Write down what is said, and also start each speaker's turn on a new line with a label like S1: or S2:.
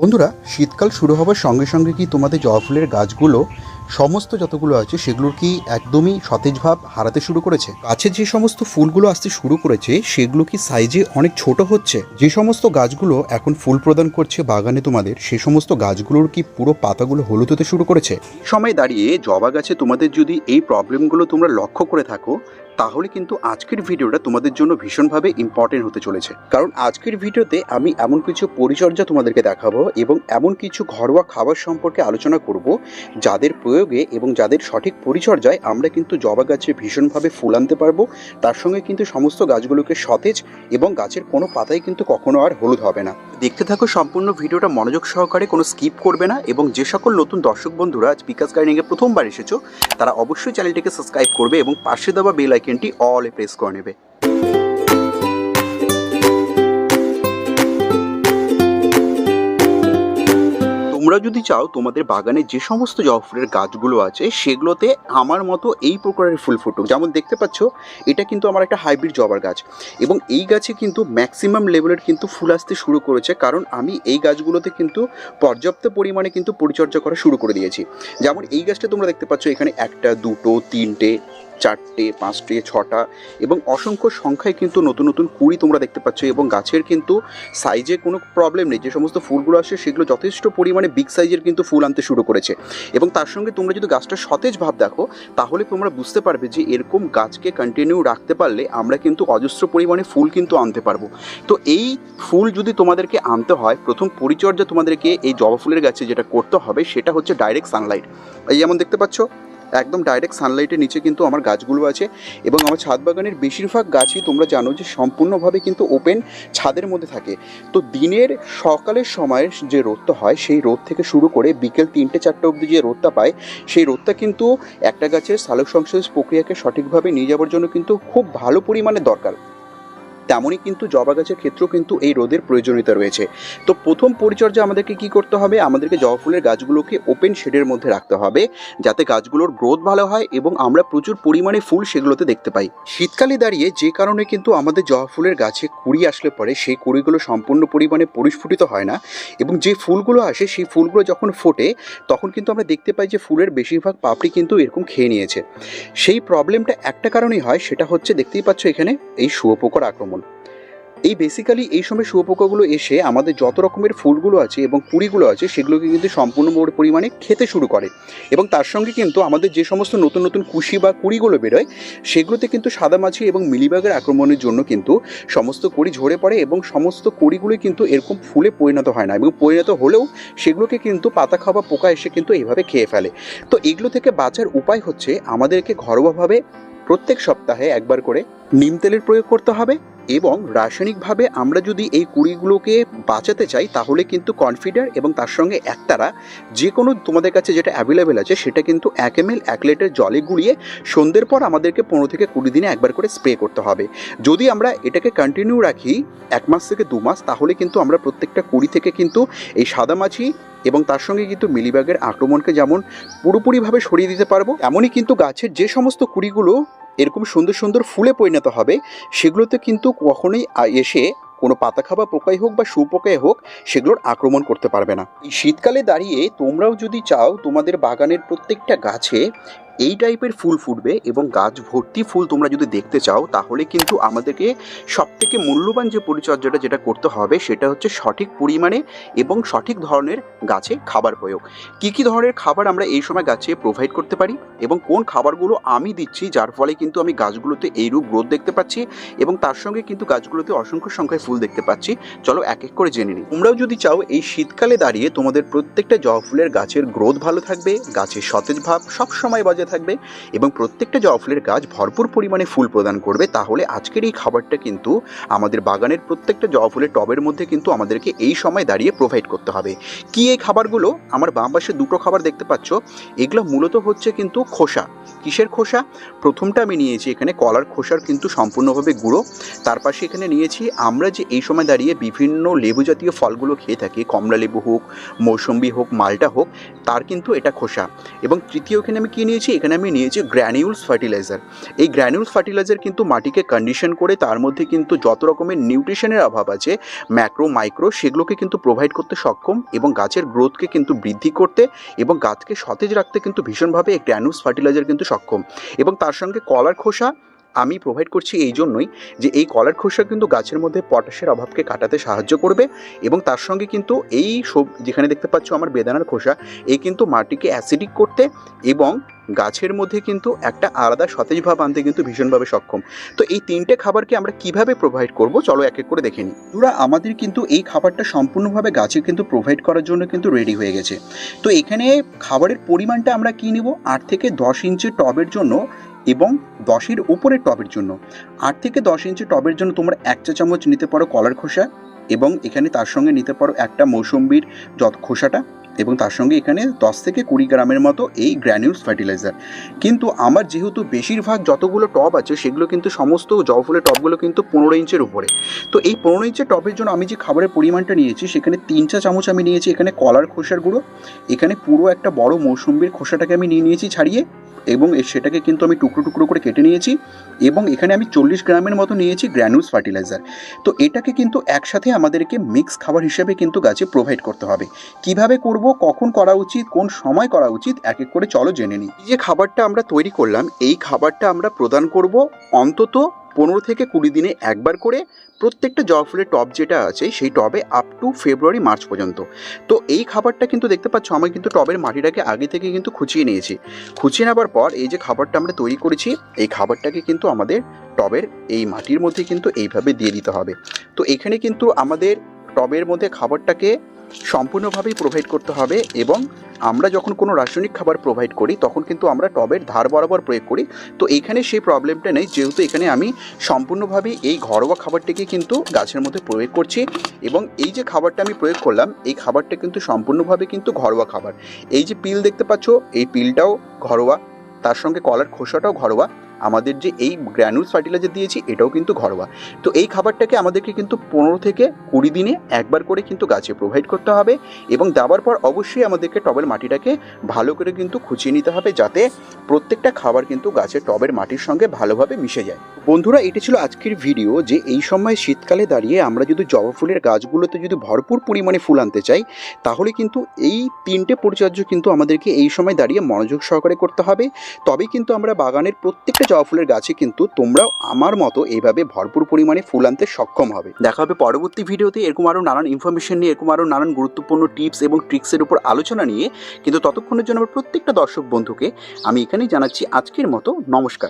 S1: বন্ধুরা, শীতকাল শুরু হওয়ার সঙ্গে সঙ্গে কি তোমাদের জবা ফুলের গাছগুলো, সমস্ত যতগুলো আছে সেগুলোর কি একদমই সতেজ ভাব হারাতে শুরু করেছে? গাছের যে সমস্ত ফুলগুলো আসতে শুরু করেছে, সেগুলো কি সাইজে অনেক ছোট হচ্ছে? যে সমস্ত গাছগুলো এখন ফুল প্রদান করছে বাগানে তোমাদের, সে সমস্ত গাছগুলোর কি পুরো পাতাগুলো হলুদ হতে শুরু করেছে? সময় দাঁড়িয়ে জবা গাছে তোমাদের যদি এই প্রবলেমগুলো তোমরা লক্ষ্য করে থাকো তাহলে কিন্তু আজকের ভিডিওটা তোমাদের জন্য ভীষণভাবে ইম্পর্টেন্ট হতে চলেছে। কারণ আজকের ভিডিওতে আমি এমন কিছু পরিচর্যা তোমাদেরকে দেখাবো এবং এমন কিছু ঘরোয়া খাবার সম্পর্কে আলোচনা করব, যাদের প্রয়োগে এবং যাদের সঠিক পরিচর্যায় আমরা কিন্তু জবা গাছে ভীষণভাবে ফুল আনতে পারব। তার সঙ্গে কিন্তু সমস্ত গাছগুলোকে সতেজ এবং গাছের কোনো পাতাই কিন্তু কখনো আর হলুদ হবে না। দেখতে থাকো সম্পূর্ণ ভিডিওটা, মনোযোগ সহকারে কোনো স্কিপ করবে না এবং যে সকল নতুন দর্শক বন্ধুরা আজ বিকাশ গার্ডেনিংয়ে প্রথমবার এসেছ, তারা অবশ্যই চ্যানেলটিকে সাবস্ক্রাইব করবে এবং পাশে দেওয়া বেল আইকনটি অলে প্রেস করে নেবে। তোমরা যদি চাও তোমাদের বাগানে যে সমস্ত জবা ফুলের গাছগুলো আছে, সেগুলোতে আমার মতো এই প্রকারের ফুল ফুটুক। যেমন দেখতে পাচ্ছ, এটা কিন্তু আমার একটা হাইব্রিড জবার গাছ। এবং এই গাছে কিন্তু ম্যাক্সিমাম লেভেলের কিন্তু ফুল আসতে শুরু করেছে, কারণ আমি এই গাছগুলোতে কিন্তু পর্যাপ্ত পরিমাণে কিন্তু পরিচর্যা করা শুরু করে দিয়েছি। যেমন এই গাছটা তোমরা দেখতে পাচ্ছ, এখানে একটা, দুটো, তিনটে চারটে, পাঁচটে, ছটা এবং অসংখ্য সংখ্যায় কিন্তু নতুন নতুন কুড়ি তোমরা দেখতে পাচ্ছ এবং গাছের কিন্তু সাইজে কোনো প্রবলেম নেই। যে সমস্ত ফুলগুলো আসে সেগুলো যথেষ্ট পরিমাণে বিগ সাইজের কিন্তু ফুল আনতে শুরু করেছে। এবং তার সঙ্গে তোমরা যদি গাছটা সতেজ ভাব দেখো, তাহলে তোমরা বুঝতে পারবে যে এরকম গাছকে কন্টিনিউ রাখতে পারলে আমরা কিন্তু অজস্র পরিমাণে ফুল কিন্তু আনতে পারব। তো এই ফুল যদি তোমাদেরকে আনতে হয়, প্রথম পরিচর্যা তোমাদেরকে এই জবা ফুলের গাছে যেটা করতে হবে, সেটা হচ্ছে ডাইরেক্ট সানলাইট এই যেমন দেখতে পাচ্ছ একদম ডাইরেক্ট সানলাইটের নিচে কিন্তু আমার গাছগুলো আছে এবং আমার ছাদ বাগানের বেশিরভাগ গাছই তোমরা জানো যে সম্পূর্ণভাবে কিন্তু ওপেন ছাদের মধ্যে থাকে। তো দিনের সকালের সময় যে রোদটা হয়, সেই রোদ থেকে শুরু করে বিকেল তিনটে, চারটে অবধি যে রোদটা পায়, সেই রোদটা কিন্তু একটা গাছের সালোক সংশ্লেষ প্রক্রিয়াকে সঠিকভাবে নিয়ে যাওয়ার জন্য কিন্তু খুব ভালো পরিমাণে দরকার। তেমনই কিন্তু জবা গাছের ক্ষেত্রেও কিন্তু এই রোদের প্রয়োজনীয়তা রয়েছে। তো প্রথম পরিচর্যা আমাদেরকে কি করতে হবে? আমাদেরকে জবা ফুলের গাছগুলোকে ওপেন শেডের মধ্যে রাখতে হবে, যাতে গাছগুলোর গ্রোথ ভালো হয় এবং আমরা প্রচুর পরিমাণে ফুল সেগুলোতে দেখতে পাই। শীতকালে দাঁড়িয়ে যে কারণে কিন্তু আমাদের জবা ফুলের গাছে কুড়ি আসলে পরে সেই কুড়িগুলো সম্পূর্ণ পরিমাণে পরিস্ফুটিত হয় না এবং যে ফুলগুলো আসে, সেই ফুলগুলো যখন ফোটে, তখন কিন্তু আমরা দেখতে পাই যে ফুলের বেশিরভাগ পাপড়ি কিন্তু এরকম খেয়ে নিয়েছে। সেই প্রবলেমটা একটা কারণেই হয়, সেটা হচ্ছে দেখতেই পাচ্ছ এখানে এই শুয়োপোকার আক্রমণ। এই বেসিক্যালি এই সময় শুয়োপোকাগুলো এসে আমাদের যত রকমের ফুলগুলো আছে এবং কুড়িগুলো আছে, সেগুলোকে কিন্তু সম্পূর্ণ পরিমাণে খেতে শুরু করে। এবং তার সঙ্গে কিন্তু আমাদের যে সমস্ত নতুন নতুন কুশি বা কুড়িগুলো বেরোয়, সেগুলোতে কিন্তু সাদামাছি এবং মিলিবাগের আক্রমণের জন্য কিন্তু সমস্ত কুড়ি ঝরে পড়ে এবং সমস্ত কুড়িগুলোই কিন্তু এরকম ফুলে পরিণত হয় না এবং পরিণত হলেও সেগুলোকে কিন্তু পাতা খাওয়া পোকা এসে কিন্তু এইভাবে খেয়ে ফেলে। তো এগুলো থেকে বাঁচার উপায় হচ্ছে আমাদেরকে ঘরোয়াভাবে প্রত্যেক সপ্তাহে একবার করে নিম তেলের প্রয়োগ করতে হবে। এবং রাসায়নিকভাবে আমরা যদি এই কুড়িগুলোকে বাঁচাতে চাই, তাহলে কিন্তু কনফিডার এবং তার সঙ্গে একতারা যে কোনো তোমাদের কাছে যেটা অ্যাভেলেবেল আছে, সেটা কিন্তু এক এম এল এক লিটার জলে গুলিয়ে সন্ধ্যের পর আমাদেরকে পনেরো থেকে কুড়ি দিনে একবার করে স্প্রে করতে হবে। যদি আমরা এটাকে কন্টিনিউ রাখি এক মাস থেকে দু মাস, তাহলে কিন্তু আমরা প্রত্যেকটা কুড়ি থেকে কিন্তু এই সাদামাছি এবং তার সঙ্গে কিন্তু মিলিবাগের আক্রমণকে যেমন পুরোপুরিভাবে সরিয়ে দিতে পারব এমনই কিন্তু গাছের যে সমস্ত কুড়িগুলো এরকম সুন্দর সুন্দর ফুলে পরিণত হবে, সেগুলোতে কিন্তু কখনোই এসে কোনো পাতা খাওয়া পোকাই হোক বা শুপোকাই হোক, সেগুলোর আক্রমণ করতে পারবে না। এই শীতকালে দাঁড়িয়ে তোমরাও যদি চাও তোমাদের বাগানের প্রত্যেকটা গাছে এই টাইপের ফুল ফুটবে এবং গাছ ভর্তি ফুল তোমরা যদি দেখতে চাও, তাহলে কিন্তু আমাদেরকে সবথেকে মূল্যবান যে পরিচর্যাটা যেটা করতে হবে, সেটা হচ্ছে সঠিক পরিমাণে এবং সঠিক ধরনের গাছে খাবার প্রয়োগ। কী কী ধরনের খাবার আমরা এই সময় গাছে প্রোভাইড করতে পারি এবং কোন খাবারগুলো আমি দিচ্ছি, যার ফলে কিন্তু আমি গাছগুলোতে এইরূপ গ্রোথ দেখতে পাচ্ছি এবং তার সঙ্গে কিন্তু গাছগুলোতে অসংখ্য সংখ্যায় ফুল দেখতে পাচ্ছি। চলো এক এক করে জেনে নিই। তোমরাও যদি চাও, এই শীতকালে দাঁড়িয়ে তোমাদের প্রত্যেকটা জবা ফুলের গাছের গ্রোথ ভালো থাকবে, গাছের সতেজ ভাব সব সময় বজায় থাকবে এবং প্রত্যেকটা জবা ফুলের গাছ ভরপুর পরিমাণে ফুল প্রদান করবে, তাহলে আজকের এই খাবারটা কিন্তু আমাদের বাগানের প্রত্যেকটা জবা ফুলের টবের মধ্যে কিন্তু আমাদেরকে এই সময় দাঁড়িয়ে প্রোভাইড করতে হবে। কি এই খাবারগুলো? আমার বাম পাশে দুটো খাবার দেখতে পাচ্ছ। এগুলো মূলত হচ্ছে কিন্তু খোসা। কিসের খোসা? প্রথমটা আমি নিয়েছি এখানে কলার খোসার কিন্তু সম্পূর্ণভাবে গুঁড়ো। তার পাশে এখানে নিয়েছি আমরা যে এই সময় দাঁড়িয়ে বিভিন্ন লেবু জাতীয় ফলগুলো খেয়ে থাকি, কমলা লেবু হোক, মৌসম্বি হোক, মালটা হোক, তার কিন্তু এটা খোসা। এবং তৃতীয় এখানে আমি কী নিয়েছি? এখানে আমি নিয়েছি গ্র্যানিউলস ফার্টিলাইজার এই গ্র্যানিউলস ফার্টিলাইজার কিন্তু মাটিকে কন্ডিশন করে, তার মধ্যে কিন্তু যত রকমের নিউট্রিশনের অভাব আছে ম্যাক্রো মাইক্রো সেগুলোকে কিন্তু প্রোভাইড করতে সক্ষম এবং গাছের গ্রোথকে কিন্তু বৃদ্ধি করতে এবং গাছকে সতেজ রাখতে কিন্তু ভীষণভাবে এই গ্র্যানিউলস ফার্টিলাইজার কিন্তু সক্ষম। এবং তার সঙ্গে কলার খোসা আমি প্রোভাইড করছি এই জন্যই যে এই কলার খোসা কিন্তু গাছের মধ্যে পটাশের অভাবকে কাটাতে সাহায্য করবে এবং তার সঙ্গে কিন্তু এই সব, যেখানে দেখতে পাচ্ছ আমার বেদানার খোসা, এই কিন্তু মাটিকে অ্যাসিডিক করতে এবং গাছের মধ্যে কিন্তু একটা আলাদা সতেজ ভাব আনতে কিন্তু ভীষণভাবে সক্ষম। তো এই তিনটে খাবারকে আমরা কীভাবে প্রোভাইড করব? চলো এক এক করে দেখে নিই। দুরা আমাদের কিন্তু এই খাবারটা সম্পূর্ণভাবে গাছে কিন্তু প্রোভাইড করার জন্য কিন্তু রেডি হয়ে গেছে। তো এখানে খাবারের পরিমাণটা আমরা কী নেব? আট থেকে দশ ইঞ্চি টবের জন্য এবং দশের উপরের টবের জন্য। আট থেকে দশ ইঞ্চি টবের জন্য তোমরা এক চা চামচ নিতে পারো কলার খোসা এবং এখানে তার সঙ্গে নিতে পারো একটা মৌসুম্বির যত খোসাটা এবং তার সঙ্গে এখানে দশ থেকে কুড়ি গ্রামের মতো এই গ্র্যানিউলস ফার্টিলাইজার কিন্তু আমার যেহেতু বেশিরভাগ যতগুলো টব আছে, সেগুলো কিন্তু সমস্ত জবা ফুলের টবগুলো কিন্তু পনেরো ইঞ্চের উপরে। তো এই পনেরো ইঞ্চের টবের জন্য আমি যে খাবারের পরিমাণটা নিয়েছি, সেখানে তিন চা চামচ আমি নিয়েছি এখানে কলার খোসার গুঁড়ো, এখানে পুরো একটা বড় মৌসুম্বির খোসাটাকে আমি নিয়ে নিয়েছি ছাড়িয়ে এবং সেটাকে কিন্তু আমি টুকরো টুকরো করে কেটে নিয়েছি এবং এখানে আমি চল্লিশ গ্রামের মতো নিয়েছি গ্র্যানুলস ফার্টিলাইজার। তো এটাকে কিন্তু একসাথে আমাদেরকে মিক্স খাবার হিসেবে কিন্তু গাছে প্রোভাইড করতে হবে। কীভাবে করব, কখন করা উচিত, কোন সময় করা উচিত, এক এক করে চলো জেনে নিই। যে খাবারটা আমরা তৈরি করলাম, এই খাবারটা আমরা প্রদান করব অন্তত পনেরো থেকে কুড়ি দিনে একবার করে প্রত্যেকটা জবা ফুলের টব যেটা আছে, সেই টবে আপ টু ফেব্রুয়ারি মার্চ পর্যন্ত। তো এই খাবারটা কিন্তু দেখতে পাচ্ছ, আমি কিন্তু টবের মাটিটাকে আগে থেকে কিন্তু খুঁচিয়ে নিয়েছি। খুঁচিয়ে নেবার পর এই যে খাবারটা আমরা তৈরি করেছি, এই খাবারটাকে কিন্তু আমাদের টবের এই মাটির মধ্যে কিন্তু এইভাবে দিয়ে দিতে হবে। তো এখানে কিন্তু আমাদের টবের মধ্যে খাবারটাকে সম্পূর্ণভাবেই প্রোভাইড করতে হবে এবং আমরা যখন কোনো রাসায়নিক খাবার প্রোভাইড করি, তখন কিন্তু আমরা টবের ধার বরাবর প্রয়োগ করি। তো এইখানে সেই প্রবলেমটা নেই, যেহেতু এখানে আমি সম্পূর্ণভাবে এই ঘরোয়া খাবারটিকে কিন্তু গাছের মধ্যে প্রয়োগ করছি এবং এই যে খাবারটা আমি প্রয়োগ করলাম, এই খাবারটা কিন্তু সম্পূর্ণভাবে কিন্তু ঘরোয়া খাবার। এই যে পিল দেখতে পাচ্ছ, এই পিলটাও ঘরোয়া, তার সঙ্গে কলার খোসাটাও ঘরোয়া। আমাদের যে এই গ্র্যানুলস ফার্টিলাইজার দিয়েছি, এটাও কিন্তু ঘরোয়া। তো এই খাবারটাকে আমাদেরকে কিন্তু পনেরো থেকে কুড়ি দিনে একবার করে কিন্তু গাছে প্রোভাইড করতে হবে এবং দেওয়ার পর অবশ্যই আমাদেরকে টবের মাটিটাকে ভালো করে কিন্তু খুঁচিয়ে নিতে হবে যাতে প্রত্যেকটা খাবার কিন্তু গাছের টবের মাটির সঙ্গে ভালোভাবে মিশে যায়। বন্ধুরা, এটি ছিল আজকের ভিডিও যে এই সময় শীতকালে দাঁড়িয়ে আমরা যদি জবা ফুলের গাছগুলোতে যদি ভরপুর পরিমাণে ফুল আনতে চাই, তাহলে কিন্তু এই তিনটে পরিচর্য কিন্তু আমাদেরকে এই সময় দাঁড়িয়ে মনোযোগ সহকারে করতে হবে। তবেই কিন্তু আমরা বাগানের প্রত্যেকটা জবা ফুলের গাছে কিন্তু তোমরাও আমার মতো এইভাবে ভরপুর পরিমাণে ফুল আনতে সক্ষম হবে। দেখা হবে পরবর্তী ভিডিওতে এরকম আরও নানান ইনফরমেশন নিয়ে, এরকম আরও নানান গুরুত্বপূর্ণ টিপস এবং ট্রিক্সের উপর আলোচনা নিয়ে, কিন্তু ততক্ষণের জন্য আমার প্রত্যেকটা দর্শক বন্ধুকে আমি এখানেই জানাচ্ছি আজকের মতো। নমস্কার।